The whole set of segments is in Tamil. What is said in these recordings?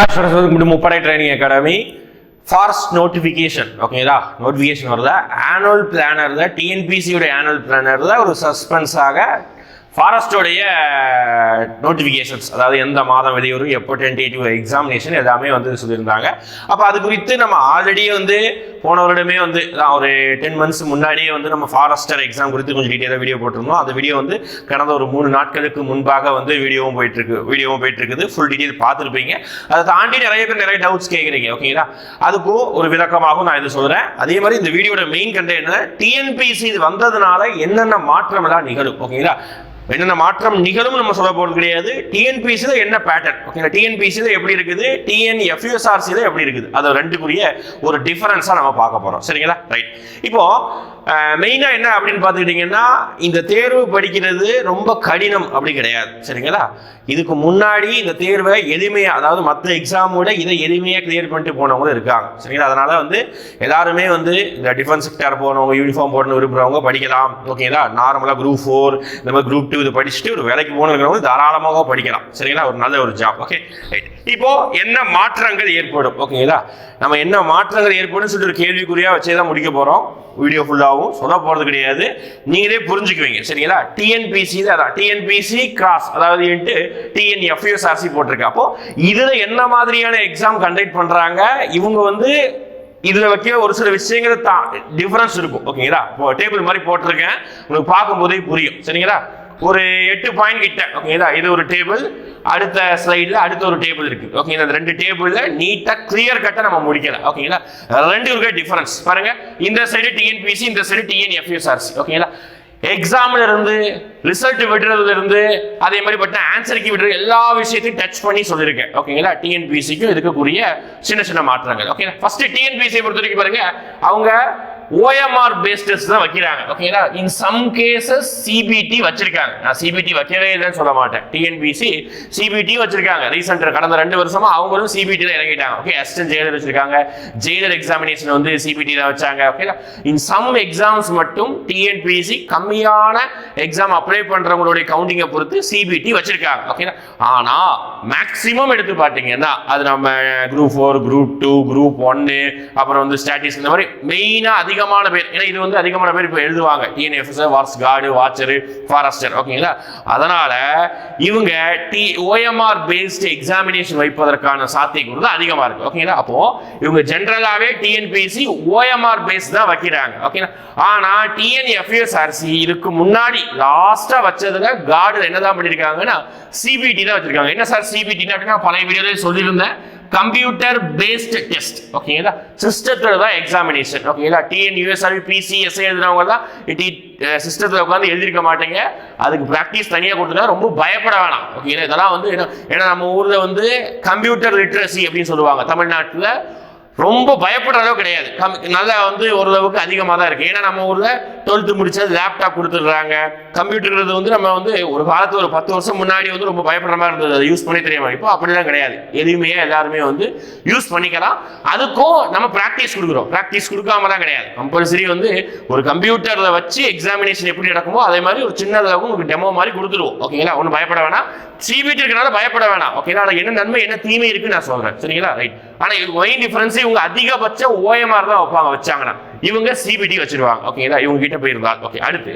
வந்து முப்படை ட்ரைனிங் அகாடமி ஃபார்ஸ்ட் நோட்டிஃபிகேஷன் ஓகேங்களா நோட்டிஃபிகேஷன் வருதா? ஆனுவல் பிளானரில் டிஎன்பிசியோட ஆனுவல் பிளானரில் ஒரு சஸ்பென்ஸாக ஃபாரஸ்டோடைய நோட்டிஃபிகேஷன்ஸ் அதாவது எந்த மாதம் வெளியூரும் எப்போ டென்டேட்டிவ் எக்ஸாமினேஷன் எல்லாமே வந்து சொல்லியிருந்தாங்க. அப்போ அது குறித்து நம்ம ஆல்ரெடி வந்து போன வருடமே வந்து ஒரு டென் மந்த்ஸ் முன்னாடியே வந்து நம்ம ஃபாரஸ்டர் எக்ஸாம் குறித்து கொஞ்சம் டீட்டெயிலாக வீடியோ போட்டிருந்தோம். அந்த வீடியோ வந்து கடந்த ஒரு மூணு நாட்களுக்கு முன்பாக வந்து வீடியோவும் போயிட்டுருக்கு. வீடியோவும் போயிட்டுருக்குது. ஃபுல் டீட்டெயில் பார்த்துருப்பீங்க. அதை தாண்டி நிறைய பேர் நிறைய டவுட்ஸ் கேட்குறீங்க. ஓகேங்களா அதுக்கும் ஒரு விளக்கமாகவும் நான் இது சொல்கிறேன் அதே மாதிரி இந்த வீடியோட மெயின் கண்டென்ட் என்ன டிஎன்பிசி இது வந்ததுனால என்னென்ன மாற்றம் எல்லாம் நிகழும் ஓகேங்களா என்னென்ன மாற்றம் நிகழும் நம்ம சொல்ல போகிறது கிடையாது. டிஎன்பிசியில் என்ன பேட்டர்ன் ஓகேங்களா டிஎன்பிசியில் எப்படி இருக்குது? டிஎன் எஃப்யூஎஸ்ஆர்சியில் எப்படி இருக்குது? அது ரெண்டுக்குரிய ஒரு டிஃபரன்ஸாக நம்ம பார்க்க போகிறோம் சரிங்களா? ரைட் இப்போ மெயினாக என்ன அப்படின்னு பார்த்துக்கிட்டிங்கன்னா இந்த தேர்வு படிக்கிறது ரொம்ப கடினம் அப்படி கிடையாது. சரிங்களா? இதுக்கு முன்னாடி இந்த தேர்வை எளிமையாக அதாவது மற்ற எக்ஸாமோட இதை எளிமையாக கிளியர் பண்ணிட்டு போனவங்களும் இருக்காங்க. சரிங்களா? அதனால் வந்து எல்லாருமே வந்து இந்த டிஃபென்ஸ் செக்டர் போனவங்க யூனிஃபார்ம் போடணும் விரும்புகிறவங்க படிக்கலாம். ஓகேங்களா நார்மலாக குரூப் ஃபோர் இந்த மாதிரி குரூப் டூ இது படிச்சுட்டு ஒரு வேலைக்கு போகணுங்கிறவங்க தாராளமாக படிக்கலாம். சரிங்களா? ஒரு நல்ல ஒரு ஜாப் ஓகே ரைட் இப்போ என்ன மாற்றங்கள் ஏற்படும்? ஓகேங்களா நம்ம என்ன மாற்றங்கள் ஏற்படும் சொல்லிட்டு ஒரு கேள்விக்குறியாக வச்சே தான் முடிக்க போகிறோம் வீடியோ ஃபுல்லாகவும் சொல்ல போகிறது கிடையாது. நீங்களே புரிஞ்சுக்குவீங்க. சரிங்களா? டிஎன்பிசி தான் அதான். டிஎன்பிசி கிராஸ் அதாவது வந்துட்டு டிஎன்எஃப்யூஎஸ்ஆர்சி போட்டிருக்கு. அப்போ இதில் என்ன மாதிரியான எக்ஸாம் கண்டக்ட் பண்ணுறாங்க இவங்க வந்து இதில் வைக்க ஒரு சில விஷயங்கள் தான். டிஃப்ரென்ஸ் இருக்கும். ஓகேங்களா இப்போ டேபிள் மாதிரி போட்டிருக்கேன். உங்களுக்கு பார்க்கும்போதே புரியும். சரிங்களா? ஒரு எட்டு பாயிண்ட் கிட்ட. ஓகேங்களா இது ஒரு டேபிள் அடுத்த ஸ்லைடில் அடுத்த ஒரு டேபிள் இருக்கு. ஓகேங்களா அந்த ரெண்டு டேபிளில் நீட்டாக கிளியர் கட்டாக நம்ம முடிக்கலாம். ஓகேங்களா ரெண்டு இருக்க டிஃபரன்ஸ் பாருங்க இந்த சைடு டிஎன்பிசி இந்த சைடு டிஎன்எஃப்யூஎஸ்ஆர்சி ஓகேங்களா எக்ஸாம்ல இருந்து ரிசல்ட் விடுறதுல இருந்து அதே மாதிரி பட்ட ஆன்சருக்கு விடுற எல்லா விஷயத்தையும் டச் பண்ணி சொல்லியிருக்கேன். ஓகேங்களா டிஎன்பிசிக்கும் இருக்கக்கூடிய சின்ன சின்ன மாற்றங்கள். ஓகேங்களா ஃபர்ஸ்ட் டிஎன்பிசியை பொறுத்த வரைக்கும் பாருங்க அவங்க ஓஎம்ஆர் பேஸ்டஸ் தான் வைக்கிறாங்க. ஓகேங்களா? இன் சம் கேசஸ் சிபிடி வச்சிருக்காங்க. நான் சிபிடி வைக்கவே இல்லைன்னு சொல்ல மாட்டேன். டிஎன்பிசி சிபிடி வச்சிருக்காங்க. ரீசெண்ட் கடந்த ரெண்டு வருஷமா அவங்களும் சிபிடி தான் இறங்கிட்டாங்க. ஓகே அசிஸ்டன்ட் ஜெயிலர் வச்சிருக்காங்க. ஜெயிலர் எக்ஸாமினேஷன் வந்து சிபிடி தான் வச்சாங்க. ஓகேங்களா? இன் சம் எக்ஸாம்ஸ் மட்டும் டிஎன்பிசி கம்மியான எக்ஸாம் அப்ளை பண்றவங்களுடைய கவுண்டிங்கை பொறுத்து சிபிடி வச்சிருக்காங்க. ஓகேங்களா? ஆனா மேக்ஸிமம் எடுத்து பார்த்தீங்கன்னா அது நம்ம group four group two group ஒன்னு அப்புறம் வந்து ஸ்டாட்டிஸ் இந்த மாதிரி மெயினா அதிகமான பேர். ஏன்னா இது வந்து அதிகமான பேர் இப்போ எழுதுவாங்க. டிஎன்எஃப்எஸ் வார்ஸ் கார்டு வாட்சரு ஃபாரஸ்டர் ஓகேங்களா அதனால இவங்க டி ஓஎம்ஆர் பேஸ்டு எக்ஸாமினேஷன் வைப்பதற்கான சாத்தியக்கூறு தான் அதிகமாக இருக்கு. ஓகேங்களா அப்போ இவங்க ஜென்ரலாகவே டிஎன்பிஎஸ்சி ஓஎம்ஆர் பேஸ் தான் வைக்கிறாங்க. ஓகேங்களா ஆனால் டிஎன்எஃப்எஸ்ஆர்சி இதுக்கு முன்னாடி லாஸ்ட்டாக வச்சதுங்க கார்டு என்னதான் பண்ணியிருக்காங்கன்னா சிபிடி தான் வச்சிருக்காங்க. என்ன சார் சிபிடி அப்படின்னா பழைய வீடியோலேயே சொல்லியிருந்தேன். கம்ப்யூட்டர் பேஸ்ட் டெஸ்ட் ஓகேங்களா சிஸ்டத்தில் தான் எக்ஸாமினேஷன் ஓகேங்களா டிஎன் யூஎஸ்ஆர்பி பிசி எஸ்ஐ எழுதுறவங்க தான் டி சிஸ்டத்தில் உட்காந்து எழுதிருக்க மாட்டேங்க. அதுக்கு ப்ராக்டிஸ் தனியாக கொடுத்துட்டா ரொம்ப பயப்பட வேணாம். ஓகேங்களா இதெல்லாம் வந்து என்ன ஏன்னா நம்ம ஊரில் வந்து கம்ப்யூட்டர் லிட்ரஸி அப்படின்னு சொல்லுவாங்க. தமிழ்நாட்டில் ரொம்ப பயப்படுற அளவு கிடையாது. கம் நல்லா வந்து ஓரளவுக்கு அதிகமாக தான் இருக்கு. ஏன்னா நம்ம ஊரில் டுவெல்த்து முடிச்சது லேப்டாப் கொடுத்துடுறாங்க. கம்ப்யூட்டர்ங்கிறது வந்து நம்ம வந்து ஒரு காலத்து ஒரு பத்து வருஷம் முன்னாடி வந்து ரொம்ப பயப்படுற மாதிரி இருந்தது. அதை யூஸ் பண்ணி தெரியாமல் இப்போ அப்படிலாம் கிடையாது. எதுவுமே எல்லாருமே வந்து யூஸ் பண்ணிக்கலாம். அதுக்கும் நம்ம ப்ராக்டிஸ் கொடுக்குறோம். ப்ராக்டிஸ் கொடுக்காம தான் கிடையாது. கம்பல்சரி வந்து ஒரு கம்ப்யூட்டரில் வச்சு எக்ஸாமினேஷன் எப்படி நடக்குமோ அதே மாதிரி ஒரு சின்னதாக உங்களுக்கு டெமோ மாதிரி கொடுத்துருவோம் ஓகேங்களா ஒன்றும் பயப்பட வேணாம். சிபிடி இருக்கனால பயப்பட வேணாம். ஓகேங்களா என்ன நன்மை என்ன தீமை இருக்குன்னு நான் சொல்கிறேன் சரிங்களா? ரைட் ஆனால் இவங்க மெயின் டிஃபரன்ஸ் இவங்க அதிகபட்சம் ஓஎம்ஆர் தான் வைப்பாங்க வச்சாங்கன்னா. இவங்க சிபிடி வச்சிருவாங்க. ஓகேங்களா இவங்க கிட்ட போயிருந்தா. ஓகே அடுத்து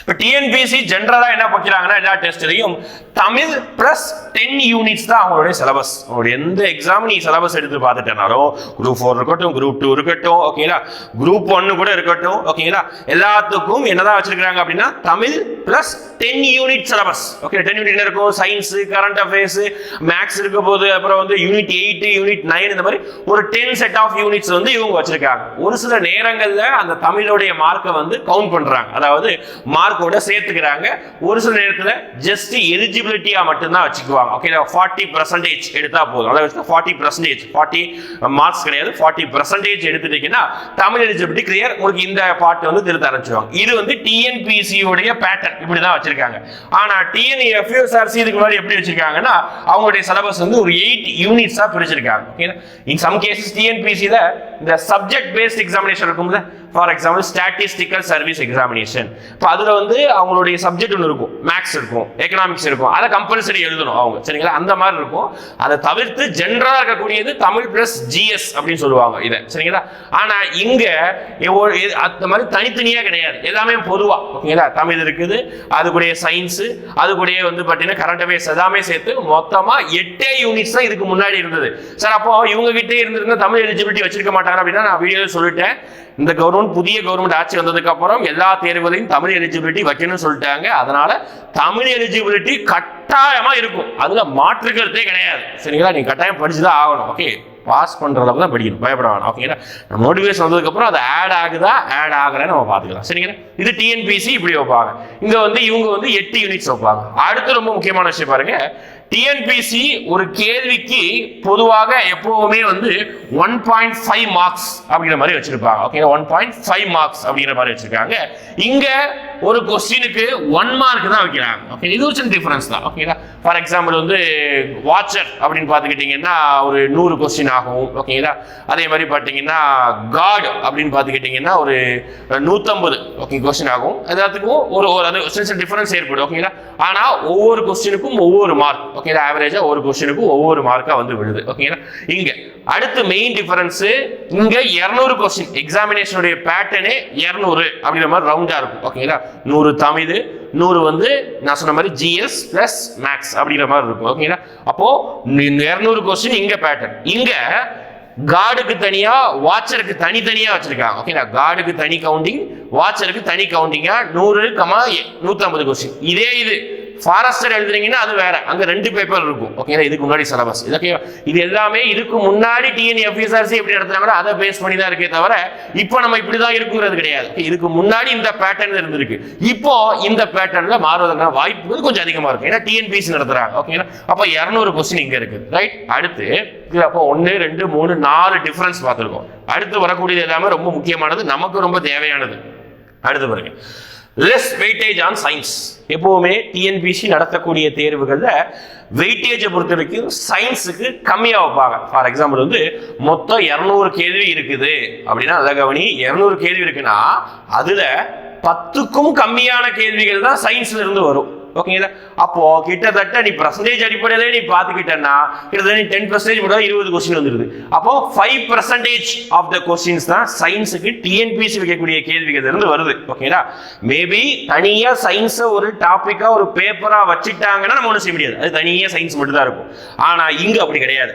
இப்போ டிஎன்பிசி ஜென்ரலாக என்ன பார்க்குறாங்கன்னா எல்லா டெஸ்ட்லையும் தமிழ் ப்ளஸ் டென் யூனிட்ஸ் தான் அவங்களுடைய சிலபஸ் அவங்களுடைய எந்த எக்ஸாம் நீ சிலபஸ் எடுத்து பார்த்துட்டனாலும் குரூப் ஃபோர் இருக்கட்டும் குரூப் டூ இருக்கட்டும் ஓகேங்களா குரூப் ஒன்று கூட இருக்கட்டும் ஓகேங்களா எல்லாத்துக்கும் என்னதான் வச்சிருக்காங்க அப்படின்னா Tamil plus ten unit syllabus okay ten unit இருக்கும்? சயின்ஸு கரண்ட் அஃபேர்ஸ் மேக்ஸ் இருக்க போது அப்புறம் வந்து யூனிட் எயிட் யூனிட் நைன் இந்த மாதிரி ஒரு டென் செட் ஆஃப் யூனிட்ஸ் வந்து இவங்க வச்சிருக்காங்க. ஒரு சில நேரங்களில் அந்த தமிழுடைய மார்க்கை வந்து கவுண்ட் பண்ணுறாங்க அதாவது மார்க்கோட சேர்த்துக்கிறாங்க. ஒரு சில நேரத்தில் ஜஸ்ட் எலிஜிபிலிட்டியாக மட்டும்தான் வச்சுக்குவாங்க. ஓகே ஃபார்ட்டி பர்சன்டேஜ் எடுத்தால் போதும். அதாவது ஃபார்ட்டி பர்சன்டேஜ் ஃபார்ட்டி மார்க்ஸ் கிடையாது. ஃபார்ட்டி பர்சன்டேஜ் எடுத்துட்டீங்கன்னா தமிழ் எலிஜிபிலிட்டி கிளியர் உங்களுக்கு இந்த பாட்டு வந்து திருத்த ஆரம்பிச்சுவாங்க இது வந்து டிஎன்பிசியுடைய பேட்டர்ன் இப்படி தான் வச்சிருக்காங்க. ஆனா டிஎன்எஃப்யூஎஸ்ஆர்சி இதுக்கு முன்னாடி எப்படி வச்சிருக்காங்கன்னா அவங்களுடைய சிலபஸ் வந்து ஒரு எயிட் யூனிட்ஸாக பிரிச்சிருக்காங்க. ஓகே இன் சம் கேசஸ் டிஎன்பிசியில் இந்த சப்ஜெக்ட் பேஸ்ட் எக்ஸாமினேஷன் இருக்கும்ல for example statistical service examination இப்போ அதில் வந்து அவங்களுடைய சப்ஜெக்ட் ஒன்று இருக்கும். மேக்ஸ் இருக்கும். எக்கனாமிக்ஸ் இருக்கும். அதை கம்பல்சரி எழுதணும் அவங்க. சரிங்களா? அந்த மாதிரி இருக்கும். அதை தவிர்த்து ஜென்ரலாக இருக்கக்கூடியது தமிழ் ப்ளஸ் ஜிஎஸ் அப்படின்னு சொல்லுவாங்க இதை. சரிங்களா? ஆனால் இங்கே அந்த மாதிரி தனித்தனியாக கிடையாது. எல்லாமே பொதுவாக ஓகேங்களா? தமிழ் இருக்குது. அது சயின்ஸு அது வந்து பார்த்தீங்கன்னா கரண்ட் அஃபேர்ஸ் எல்லாமே சேர்த்து மொத்தமாக எட்டே யூனிட்ஸ் தான் இதுக்கு முன்னாடி இருந்தது. சார் அப்போ இவங்க கிட்டே இருந்திருந்தா தமிழ் எலிஜிபிலிட்டி வச்சிருக்க மாட்டாங்க அப்படின்னா நான் வீடியோவில் சொல்லிட்டேன். இந்த கவர்மெண்ட் புதிய கவர்மெண்ட் ஆட்சி வந்ததுக்கு அப்புறம் எல்லா தேர்வுகளையும் தமிழ் எலிஜிபிலிட்டி வைக்கணும்னு சொல்லிட்டாங்க. அதனால தமிழ் எலிஜிபிலிட்டி கட்டாயமா இருக்கும். அதுல மாற்றுக்கிறதே கிடையாது. சரிங்களா? நீங்க கட்டாயம் படிச்சுதான் ஆகணும். ஓகே பாஸ் பண்ற அளவுக்கு தான் படிக்கணும். பயப்பட வேணாம் ஓகேங்களா நம்ம நோட்டிஃபிகேஷன் வந்ததுக்கு அப்புறம் அது ஆட் ஆகுதா? ஆட் ஆகலன்னு நம்ம பார்த்துக்கலாம். சரிங்களா? இது டிஎன்பிசி இப்படி வைப்பாங்க. இங்க வந்து இவங்க வந்து எட்டு யூனிட்ஸ் வைப்பாங்க. அடுத்து ரொம்ப முக்கியமான விஷயம் பாருங்க. டிஎன்பிசி ஒரு கேள்விக்கு பொதுவாக எப்பவுமே வந்து ஒன் பாயிண்ட் ஃபைவ் மார்க்ஸ் அப்படிங்கிற மாதிரி வச்சிருப்பாங்க. Okay one point five marks அப்படிங்கிற மாதிரி வச்சிருக்காங்க. இங்க ஒரு கொஸ்டினுக்கு ஒன் மார்க் தான் வைக்கிறாங்க. ஓகே இது ஒரு சின்ன டிஃபரன்ஸ் தான் ஓகேங்களா ஃபார் எக்ஸாம்பிள் வந்து வாட்சர் அப்படின்னு பார்த்துக்கிட்டிங்கன்னா ஒரு நூறு கொஸ்டின் ஆகும். ஓகேங்களா அதே மாதிரி பார்த்தீங்கன்னா காட் அப்படின்னு பார்த்துக்கிட்டிங்கன்னா ஒரு நூற்றம்பது ஓகே கொஸ்டின் ஆகும். எல்லாத்துக்கும் ஒரு ஒரு அது சின்ன சின்ன டிஃபரன்ஸ் ஏற்படும். ஓகேங்களா ஆனால் ஒவ்வொரு கொஸ்டினுக்கும் ஒவ்வொரு மார்க் ஓகேங்களா ஆவரேஜாக ஒரு கொஸ்டினுக்கும் ஒவ்வொரு மார்க்காக வந்து விழுது. ஓகேங்களா இங்கே அடுத்து மெயின் டிஃபரன்ஸு இங்கே இரநூறு கொஸ்டின் எக்ஸாமினேஷனுடைய பேட்டர்னே இரநூறு அப்படிங்கிற மாதிரி ரவுண்டாக இருக்கும். ஓகேங்களா நூறு தமிழ் நூறு வந்து நான் சொன்ன மாதிரி ஜிஎஸ் பிளஸ் மேக்ஸ் அப்படிங்கிற மாதிரி இருக்கும். ஓகேங்களா அப்போது இரநூறு கொஸ்டின் இங்கே பேட்டர்ன் இங்கே கார்டுக்கு தனியா வாட்சருக்கு தனித்தனியா வச்சிருக்காங்க. ஓகேங்களா கார்டுக்கு தனி கவுண்டிங் வாட்சருக்கு தனி கவுண்டிங்கா நூறு கமா நூற்றம்பது கொஸ்டின் இதே இது. ஃபாரஸ்டர் எழுதுறீங்கன்னா அது வேற. அங்க ரெண்டு பேப்பர் இருக்கும். ஓகேங்களா இதுக்கு முன்னாடி சிலபஸ் ஓகே இது எல்லாமே இதுக்கு முன்னாடி டிஎன்எஃப்எஸ்ஆர்சி எப்படி நடத்துனாங்களோ அதை பேஸ் பண்ணி தான் இருக்கே தவிர இப்போ நம்ம இப்படி தான் இருக்குங்கிறது கிடையாது. இதுக்கு முன்னாடி இந்த பேட்டர்ன் இருந்திருக்கு. இப்போ இந்த பேட்டர்ன்ல மாறுவதற்கான வாய்ப்பு கொஞ்சம் அதிகமா இருக்கும் ஏன்னா டிஎன்பிசி நடத்துறாங்க. ஓகேங்களா அப்போ இரநூறு கொஸ்டின் இங்க இருக்கு. ரைட் அடுத்து அப்போ ஒன்று ரெண்டு மூணு நாலு டிஃபரன்ஸ் பார்த்துருக்கோம். அடுத்து வரக்கூடியது எல்லாமே ரொம்ப முக்கியமானது நமக்கு ரொம்ப தேவையானது. அடுத்து பாருங்க. லெஸ் வெயிட்டேஜ் ஆன் சயின்ஸ் எப்பவுமே டிஎன்பிசி நடத்தக்கூடிய தேர்வுகளில் வெயிட்டேஜை பொறுத்த வரைக்கும் சயின்ஸுக்கு கம்மியாக வைப்பாங்க. ஃபார் எக்ஸாம்பிள் வந்து மொத்தம் இரநூறு கேள்வி இருக்குது. அப்படின்னா அதை கவனி இரநூறு கேள்வி இருக்குன்னா அதில் பத்துக்கும் கம்மியான கேள்விகள் தான் சயின்ஸ்ல இருந்து வரும். ஓகேங்களா அப்போ கிட்டத்தட்ட நீ பர்சன்டேஜ் அடிப்படையிலே நீ பார்த்துக்கிட்டேன்னா கிட்டத்தட்ட நீ டென் பர்சன்டேஜ் கூட இருபது கொஸ்டின் வந்துருது. அப்போ five percentage of the questions தான் சயின்ஸுக்கு டிஎன்பிசி வைக்கக்கூடிய கேள்விகள் இருந்து வருது ஓகேங்களா மேபி தனியா சயின்ஸை ஒரு டாபிக்கா ஒரு பேப்பரா வச்சுட்டாங்கன்னா நம்ம ஒன்றும் செய்ய முடியாது. அது தனியா சயின்ஸ் மட்டும் தான் இருக்கும். ஆனா இங்க அப்படி கிடையாது.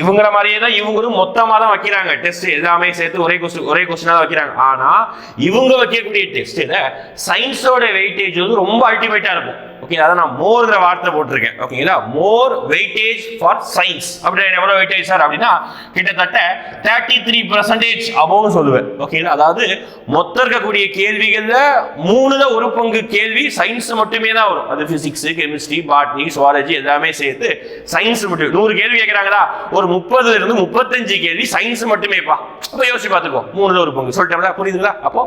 இவங்கள மாதிரியே தான் இவங்களும் மொத்தமாக தான் வைக்கிறாங்க. டெஸ்ட் எல்லாமே சேர்த்து ஒரே கொஸ்டின் ஒரே கொஸ்டினாக தான் வைக்கிறாங்க. ஆனால் இவங்க வைக்கக்கூடிய டெஸ்ட்டில் சயின்ஸோட வெயிட்டேஜ் வந்து ரொம்ப அல்டிமேட்டாக இருக்கும். ஓகே அதை நான் மோர்ங்கிற வார்த்தை போட்டிருக்கேன். ஓகேங்களா மோர் வெயிட்டேஜ் ஃபார் சயின்ஸ் அப்படின்னு எவ்வளோ வெயிட்டேஜ் சார் அப்படின்னா கிட்டத்தட்ட தேர்ட்டி த்ரீ பர்சன்டேஜ் அபோவ்னு சொல்லுவேன் ஓகேங்களா அதாவது மொத்தம் இருக்கக்கூடிய கேள்விகளில் மூணுல ஒரு பங்கு கேள்வி சயின்ஸ் மட்டுமே தான் வரும். அது பிசிக்ஸ் கெமிஸ்ட்ரி பாட்னி சுவாலஜி எல்லாமே சேர்த்து சயின்ஸ் மட்டும். நூறு கேள்வி கேட்குறாங்களா? ஒரு முப்பதுல இருந்து முப்பத்தஞ்சு கேள்வி சயின்ஸ் மட்டுமேப்பா அப்போ யோசிச்சு பார்த்துக்கோ. மூணுல ஒரு பங்கு. சொல்லிட்டோம்ல? புரியுதுங்களா? அப்போ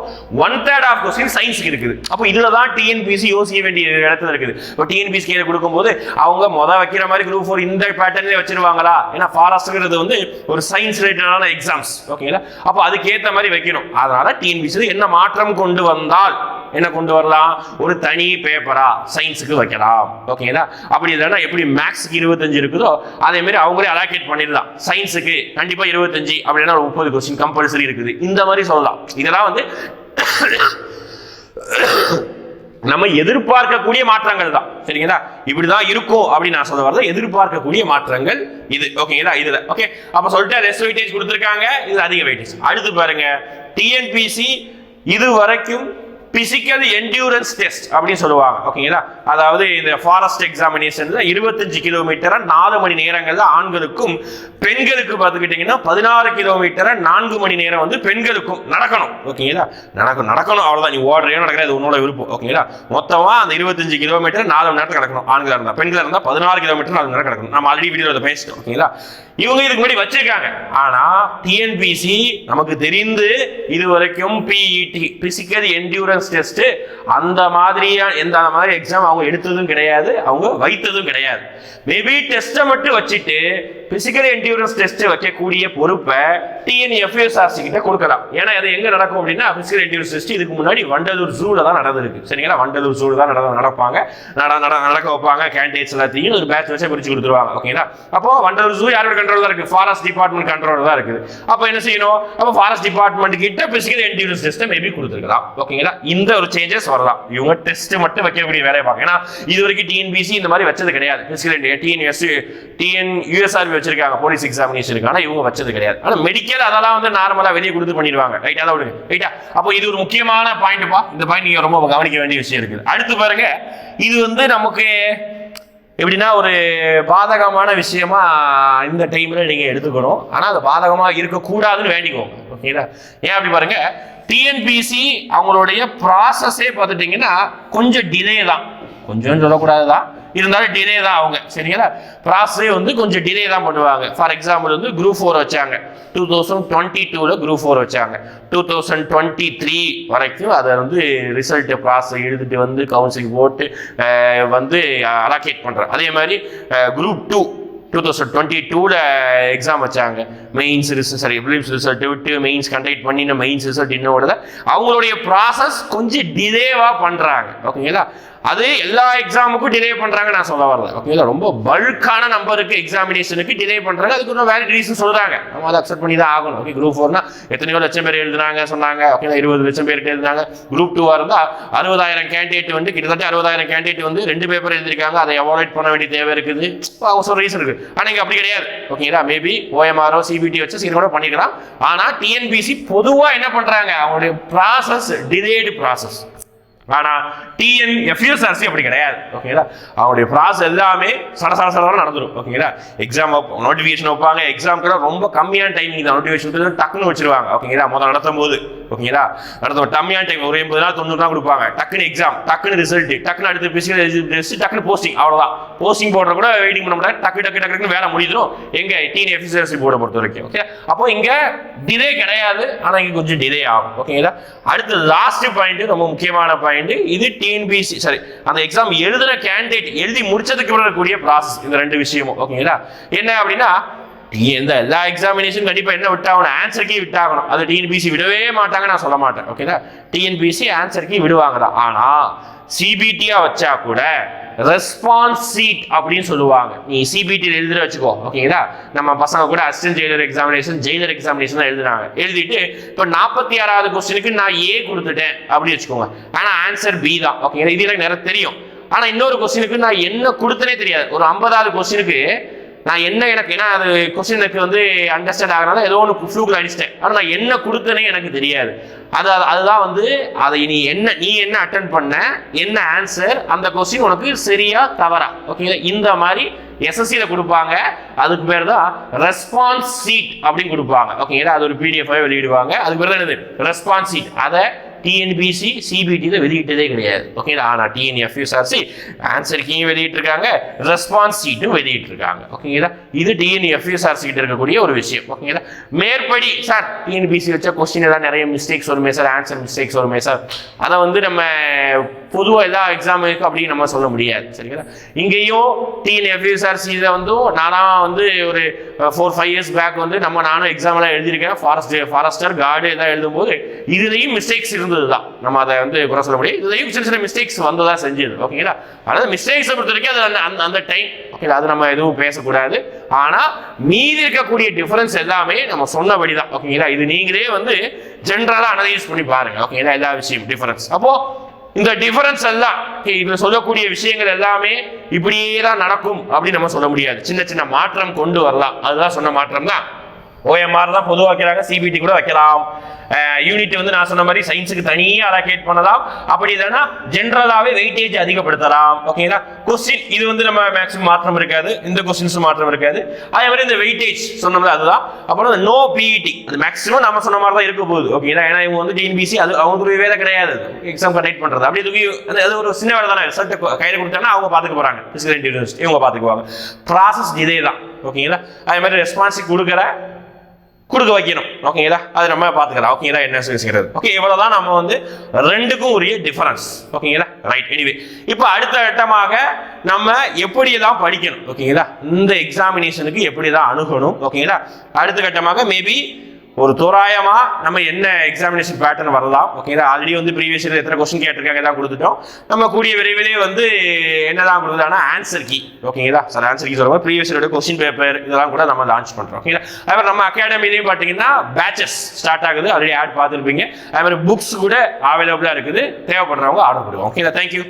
ஒன் தேர்ட் ஆஃப் கொஸ்டின் சயின்ஸ்க்கு இருக்குது. அப்போ இதுல தான் டிஎன்பிசி யோசிக்க வேண்டிய இடத்துல இருக்குது இப்போ டிஎன்பிசி கொடுக்கும்போது அவங்க மொதல் வைக்கிற மாதிரி குரூப் ஃபோர் இந்த பேட்டர்னே வச்சிருவாங்களா? ஏன்னா ஃபாரஸ்ட்ங்கிறது வந்து ஒரு சயின்ஸ் ரிலேட்டடான எக்ஸாம்ஸ் ஓகேங்களா அப்போ அதுக்கேற்ற மாதிரி வைக்கணும். அதனால டிஎன்பிசி என்ன மாற்றம் கொண்டு வந்தால் என்ன கொண்டு வரலாம்? ஒரு தனி பேப்பரா சயின்ஸுக்கு வைக்கலாம். ஓகேங்களா அப்படி இல்லைன்னா எப்படி மேக்ஸுக்கு இருபத்தஞ்சு இருக்குதோ அதே மாதிரி அவங்களே அலாக்கேட் பண்ணிடலாம். சயின்ஸுக்கு கண்டிப்பா இருபத்தஞ்சு அப்படின்னா ஒரு முப்பது கொஸ்டின் கம்பல்சரி இருக்குது. இந்த மாதிரி சொல்லலாம். இதெல்லாம் வந்து நம்ம எதிர்பார்க்கக்கூடிய மாற்றங்கள் தான். சரிங்களா? இப்படிதான் இருக்கும் அப்படின்னு நான் சொல்ல வரது. எதிர்பார்க்கக்கூடிய மாற்றங்கள் இது. ஓகேங்களா இதுல. ஓகே அப்ப சொல்லிட்டு ரெஸ்ட் வெயிட்டேஜ் கொடுத்துருக்காங்க. இது அதிக வெயிட்டேஜ் அடுத்து பாருங்க. டிஎன்பிசி இது வரைக்கும் பிசிக்கல் என்டியூரன்ஸ் டெஸ்ட் அப்படின்னு சொல்லுவாங்க. ஓகேங்களா அதாவது இந்த ஃபாரஸ்ட் எக்ஸாமினேஷன்ல இருபத்தஞ்சு கிலோமீட்டரை நாலு மணி நேரங்கள்ல ஆண்களுக்கும் பெண்களுக்கு பார்த்துக்கிட்டிங்கன்னா பதினாறு கிலோமீட்டரை நான்கு மணி நேரம் வந்து பெண்களுக்கும் நடக்கணும். ஓகேங்களா நடக்கும் நடக்கணும். அவ்வளோதான் நீ ஓடுறே நடக்கிற அது உன்னோட விருப்பம். ஓகேங்களா மொத்தமா அந்த இருபத்தஞ்சு கிலோமீட்டர் நாலு மணி நேரத்தில் நடக்கணும். ஆண்களாக இருந்தால் பெண்களாக இருந்தால் பதினாறு கிலோமீட்டர் நாலு மணி நேரம் கிடக்கணும் நம்ம ஆல்ரெடி வீடியோவில் பேசிட்டோம். ஓகேங்களா இவங்க இதுக்கு முன்னாடி வச்சிருக்காங்க. ஆனா டிஎன்பிசி நமக்கு தெரிந்து இது வரைக்கும் PET physical endurance entrance test அந்த மாதிரியா எந்த அந்த மாதிரி எக்ஸாம் அவங்க எடுத்ததும் கிடையாது அவங்க வைத்ததும் கிடையாது. மேபி டெஸ்ட்டை மட்டும் வச்சுட்டு பிசிக்கல் என்ட்யூரன்ஸ் டெஸ்ட் வைக்கக்கூடிய பொறுப்பை டிஎன்எஃப்யூஎஸ்ஆர்சி கிட்ட கொடுக்கலாம். ஏன்னா அது எங்க நடக்கும் அப்படின்னா பிசிக்கல் என்ட்யூரன்ஸ் டெஸ்ட் இதுக்கு முன்னாடி வண்டலூர் ஜூவில் தான் நடந்திருக்கு. சரிங்களா? வண்டலூர் ஜூவில் தான் நட நடப்பாங்க. நட நட நடக்க வைப்பாங்க கேண்டிடேட்ஸ் எல்லாத்தையும் ஒரு பேட்ச் வச்சு பிரிச்சு கொடுத்துருவாங்க. ஓகேங்களா அப்போ வண்டலூர் ஜூ யாரோட கண்ட்ரோல் தான் இருக்கு? ஃபாரஸ்ட் டிபார்ட்மெண்ட் கண்ட்ரோல் தான் இருக்குது. அப்போ என்ன செய்யணும்? அப்போ ஃபாரஸ்ட் டிபார்ட்மெண்ட் கிட்ட பிசிக்கல் என்ட்யூரன்ஸ் டெஸ்ட்டை மேபி கொடுத்துருக்கலாம். ஓகேங்களா இந்த ஒரு சேஞ்சஸ் வரலாம். இவங்க டெஸ்ட் மட்டும் வைக்கக்கூடிய வேலையை பார்க்க ஏன்னா இது வரைக்கும் டிஎன்பிசி இந்த மாதிரி வச்சது கிடையாது. பிசிக்கல் டிஎன்எஸ் டிஎன் யூஎஸ்ஆர்பி வச்சிருக்காங்க போலீஸ் எக்ஸாமினேஷனுக்கு ஆனால் இவங்க வச்சது கிடையாது. ஆனால் மெடிக்கல் அதெல்லாம் வந்து நார்மலாக வெளியே கொடுத்து பண்ணிடுவாங்க. ரைட்டா தான் விடுங்க ரைட்டா அப்போ இது ஒரு முக்கியமான பாயிண்ட்ப்பா இந்த பாயிண்ட் நீங்கள் ரொம்ப கவனிக்க வேண்டிய விஷயம் இருக்குது அடுத்து பாருங்க. இது வந்து நமக்கு எப்படின்னா ஒரு பாதகமான விஷயமா இந்த டைம்ல நீங்க எடுத்துக்கணும். ஆனா அது பாதகமா இருக்கக்கூடாதுன்னு வேண்டிக்கோங்க. ஓகேங்களா ஏன் அப்படி பாருங்க? டிஎன்பிசி அவங்களுடைய ப்ராசஸே பார்த்துட்டீங்கன்னா கொஞ்சம் டிலே தான். கொஞ்சம் சொல்லக்கூடாது தான் இருந்தாலும் டிலே தான் அவங்க. சரிங்களா? ப்ராசஸே வந்து கொஞ்சம் டிலே தான் பண்ணுவாங்க. ஃபார் எக்ஸாம்பிள் வந்து குரூப் ஃபோர் வச்சாங்க. டூ தௌசண்ட் டுவெண்ட்டி டூவில் குரூப் ஃபோர் வச்சாங்க. டூ தௌசண்ட் டுவெண்ட்டி த்ரீ வரைக்கும் அதை வந்து ரிசல்ட்டு ப்ராசஸ் எழுதிட்டு வந்து கவுன்சிலிங் போட்டு வந்து அலோகேட் பண்ணுறோம் அதே மாதிரி group two two thousand twenty டூவில் எக்ஸாம் வச்சாங்க. Mains result sorry prelims result விட்டு மெயின்ஸ் கண்டக்ட் பண்ணி மெயின்ஸ் ரிசல்ட் இன்னும் விடல அவங்களுடைய ப்ராசஸ் கொஞ்சம் டிலேவாக பண்ணுறாங்க ஓகேங்களா அது எல்லா எக்ஸாமுக்கும் டிலே பண்ணுறாங்க நான் சொல்ல வரல. ஓகேங்களா ரொம்ப பல்கான நம்பருக்கு எக்ஸாமினேஷனுக்கு டிலே பண்ணுறாங்க அதுக்கு இன்னும் வேலிட் ரீசன் சொல்கிறாங்க நம்ம அதை அக்செப்ட் பண்ணி தான் ஆகணும். ஓகே குரூப் ஃபோர்னா எத்தனையோ லட்சம் பேர் எழுதுனாங்க சொன்னாங்க. ஓகேங்களா இருபது லட்சம் பேர் எழுதுனாங்க. குரூப் டூவாக இருந்தால் அறுபதாயிரம் கேண்டிடேட் வந்து கிட்டத்தட்ட அறுபதாயிரம் கேண்டிடேட் வந்து ரெண்டு பேப்பர் எழுதிருக்காங்க அதை அவாய்ட் பண்ண வேண்டிய தேவை இருக்குது. அவங்க சொல்ற ரீசன் இருக்குது ஆனால் இங்கே அப்படி கிடையாது. ஓகேங்களா மேபி ஓஎம்ஆரோ சிபிடி வச்சு சீக்கிரம் கூட பண்ணிக்கலாம். ஆனால் டிஎன்பிசி பொதுவாக என்ன பண்ணுறாங்க அவங்களுடைய ப்ராசஸ் டிலேடு ப்ராசஸ் ஆனா டிஎன் எஃப்யூஎஸ்ஆர்சி அப்படி கிடையாது. ஓகேங்களா அவனுடைய ப்ராசஸ் எல்லாமே சட சட சட நடந்துடும் ஓகேங்களா எக்ஸாம் நோட்டிஃபிகேஷன் வைப்பாங்க. எக்ஸாம் கூட ரொம்ப கம்மியான டைமிங் தான். நோட்டிஃபிகேஷன் டக்குன்னு வச்சிருவாங்க. ஓகேங்களா மொதல் நடத்தும் போது ஓகேங்களா? நடத்தும் கம்மியான டைம் ஒரு எண்பது நாள் தொண்ணூறு நாள் கொடுப்பாங்க. டக்குனு எக்ஸாம் டக்குனு ரிசல்ட் டக்குனு அடுத்து பிசிக்கல் டக்குனு போஸ்டிங் அவ்வளோதான் போஸ்டிங் போடுற கூட வெயிட்டிங் பண்ண முடியாது. டக்கு டக்கு டக்குன்னு வேலை முடிஞ்சிடும் எங்க டிஎன் எஃபிஷியன்சி போர்டை பொறுத்த வரைக்கும் ஓகே அப்போ இங்க டிலே கிடையாது. ஆனா இங்க கொஞ்சம் டிலே ஆகும் ஓகேங்களா? அடுத்து லாஸ்ட் பாயிண்ட் ரொம்ப முக்கியமான பாயிண்ட் இது டிஎன்பிசி சாரி அந்த எக்ஸாம் எழுதுன கேண்டிடேட் எழுதி முடிச்சதுக்கு அப்புறம் கூடிய ப்ராசஸ் இந்த ரெண்டு விஷயமும் ஓகேங்களா? என்ன அப்படின்னா இந்த எல்லா எக்ஸாமினேஷன் கண்டிப்பாக என்ன விட்டாகணும்? ஆன்சருக்கே விட்டாகணும். அது டிஎன்பிசி விடவே மாட்டாங்க நான் சொல்ல மாட்டேன். ஓகேங்களா டிஎன்பிசி ஆன்சருக்கே விடுவாங்க தான் ஆனால் சிபிடியாக வச்சா கூட ரெஸ்பான்ஸ் சீட் அப்படின்னு சொல்லுவாங்க. நீ சிபிடி எழுதுற வச்சுக்கோ. ஓகேங்களா நம்ம பசங்க கூட assistant jailer examination jailer examination எழுதுனாங்க எழுதிட்டு இப்போ நாற்பத்தி ஆறாவது கொஸ்டினுக்கு நான் ஏ கொடுத்துட்டேன் அப்படி வச்சுக்கோங்க. ஆனால் ஆன்சர் பி தான். ஓகேங்களா இது எனக்கு நிறைய தெரியும். ஆனால் இன்னொரு கொஸ்டினுக்கு நான் என்ன கொடுத்தனே தெரியாது. ஒரு ஐம்பதாவது கொஸ்டினுக்கு நான் என்ன எனக்கு ஏன்னா அது கொஸ்டின் எனக்கு வந்து அண்டர்ஸ்டாண்ட் ஆகிறனால ஏதோ ஒன்று ஃப்ளூக்கில் அடிச்சிட்டேன். ஆனால் நான் என்ன கொடுத்தேனே எனக்கு தெரியாது. அது அதுதான் வந்து அதை நீ என்ன நீ என்ன அட்டன் பண்ண என்ன ஆன்சர் அந்த கொஸ்டின் உனக்கு சரியா தவறா. ஓகேங்களா இந்த மாதிரி எஸ்எஸ்சியில் கொடுப்பாங்க. அதுக்கு பேர் தான் ரெஸ்பான்ஸ் சீட் அப்படின்னு கொடுப்பாங்க. ஓகேங்களா அது ஒரு பிடிஎஃப் வெளியிடுவாங்க. அதுக்கு பேர் தான் என்னது? ரெஸ்பான்ஸ் சீட் அதை டிஎன்பிசி சிபிடியில் வெளியிட்டதே கிடையாது. ஓகேங்களா ஆனால் டிஎன்எஃப்யூஎஸ்ஆர்சி ஆன்சர் கீயும் வெளியிட்டிருக்காங்க. ரெஸ்பான்ஸ் சீட்டும் வெளியிட்டிருக்காங்க. ஓகேங்களா இது டிஎன்எஃப்யூஎஸ்ஆர்சி கிட்ட இருக்கக்கூடிய ஒரு விஷயம். ஓகேங்களா மேற்படி சார் டிஎன்பிசி வச்ச கொஸ்டின் ஏதாவது நிறைய மிஸ்டேக்ஸ் வருமே சார் ஆன்சர் மிஸ்டேக்ஸ் வருமே சார் அதை வந்து நம்ம பொதுவாக எல்லா இருக்குது அப்படின்னு நம்ம சொல்ல முடியாது சரிங்களா? இங்கேயும் டிஎன்எஃப்யூஎஸ்ஆர்சி எஃப்யூஎஸ்ஆர்சியில் வந்து நானாக வந்து ஒரு ஃபோர் ஃபைவ் இயர்ஸ் பேக் வந்து நம்ம நானும் எக்ஸாம்லாம் எழுதியிருக்கேன். ஃபாரஸ்ட் ஃபாரஸ்டர் கார்டு எல்லாம் எழுதும்போது இதுலேயும் மிஸ்டேக்ஸ் இருந்தது தான் நம்ம அதை வந்து குறை சொல்ல முடியும் இதுலேயும் சின்ன சின்ன மிஸ்டேக்ஸ் வந்ததா செஞ்சது ஓகேங்களா அதாவது மிஸ்டேக்ஸை பொறுத்த வரைக்கும் அது அந்த- அந்த அந்த டைம் ஓகேங்களா அது நம்ம எதுவும் பேசக்கூடாது. ஆனால் மீதி இருக்கக்கூடிய டிஃபரன்ஸ் எல்லாமே நம்ம சொன்னபடி தான் ஓகேங்களா இது நீங்களே வந்து ஜென்ரலாக அனலைஸ் பண்ணி பாருங்கள் ஓகேங்களா எல்லா விஷயம் டிஃபரன்ஸ் அப்போது இந்த டிஃபரன்ஸ் எல்லாம் இதுல சொல்லக்கூடிய விஷயங்கள் எல்லாமே இப்படியே தான் நடக்கும் அப்படின்னு நம்ம சொல்ல முடியாது. சின்ன சின்ன மாற்றம் கொண்டு வரலாம். அதுதான் சொன்ன மாற்றம் தான் ஓஎம்ஆர் தான் பொதுவாக வைக்கிறாங்க சிபிடி கூட வைக்கலாம். யூனிட் வந்து நான் சொன்ன மாதிரி சயின்ஸுக்கு தனியாக அலோகேட் பண்ணலாம். அப்படி இல்லைன்னா ஜென்ரலாகவே வெயிட்டேஜ் அதிகப்படுத்தலாம். ஓகேங்களா கொஸ்டின் இது வந்து நம்ம மேக்ஸிமம் மாற்றம் இருக்காது. இந்த கொஸ்டின்ஸும் மாற்றம் இருக்காது. அதே மாதிரி இந்த வெயிட்டேஜ் சொன்னோம்ல அதுதான். அப்புறம் நோ பிஇடி அது மேக்ஸிமம் நம்ம சொன்ன மாதிரி தான் இருக்க போகுது. ஓகேங்களா ஏன்னா இவங்க வந்து டிஎன்பிசி அது அவங்களுக்கு வேலை கிடையாது. எக்ஸாம் கண்டக்ட் பண்ணுறது அப்படி இதுக்கு அது- ஒரு சின்ன வேலை தானே. ரிசல்ட் கையில் கொடுத்தாங்கன்னா அவங்க பார்த்துக்க போகிறாங்க பிசிக்கல் யூனிவர்சிட்டி இவங்க பார்த்துக்குவாங்க. ப்ராசஸ் இதே தான். ஓகேங்களா அதே மாதிரி ரெஸ்பான்ஸ் கொடுக்குற கொடுக்க வைக்கணும். ஓகேங்களா அது நம்ம பார்த்துக்கலாம். ஓகேங்களா என்ன செய்கிறது ஓகே இவ்வளவுதான் நம்ம வந்து ரெண்டுக்கும் உரிய டிஃபரன்ஸ் ஓகேங்களா ரைட் எனிவே இப்போ அடுத்த கட்டமாக நம்ம எப்படி தான் படிக்கணும் ஓகேங்களா இந்த எக்ஸாமினேஷனுக்கு எப்படி தான் அணுகணும்? ஓகேங்களா அடுத்த கட்டமாக மேபி ஒரு தோராயமாக நம்ம என்ன எக்ஸாமினேஷன் பேட்டர்ன் வரலாம்? ஓகேங்களா ஆல்ரெடி வந்து ப்ரீவியஸ் இயர் எத்தனை கொஸ்டின் கேட்டிருக்காங்க எல்லாம் கொடுத்துட்டோம். நம்ம கூடிய விரைவிலே வந்து என்னதான் கொடுக்குறாங்கன்னா ஆன்சர் கீ ஓகேங்களா சார் ஆன்சர் கீ சொல்லுவோம் ப்ரீவியஸ் இயரோட கொஸ்டின் பேப்பர் இதெல்லாம் கூட நம்ம லான்ச் பண்ணுறோம் ஓகேங்களா அதே மாதிரி நம்ம அகாடமிலையும் பார்த்தீங்கன்னா பேச்சஸ் ஸ்டார்ட் ஆகுது. ஆல்ரெடி ஆட் பார்த்துருப்பீங்க. அதே மாதிரி புக்ஸ் கூட அவைலபிளாக இருக்குது. தேவைப்படுறவங்க ஆர்டர் பண்ணுவோம் ஓகேங்களா தேங்க்யூ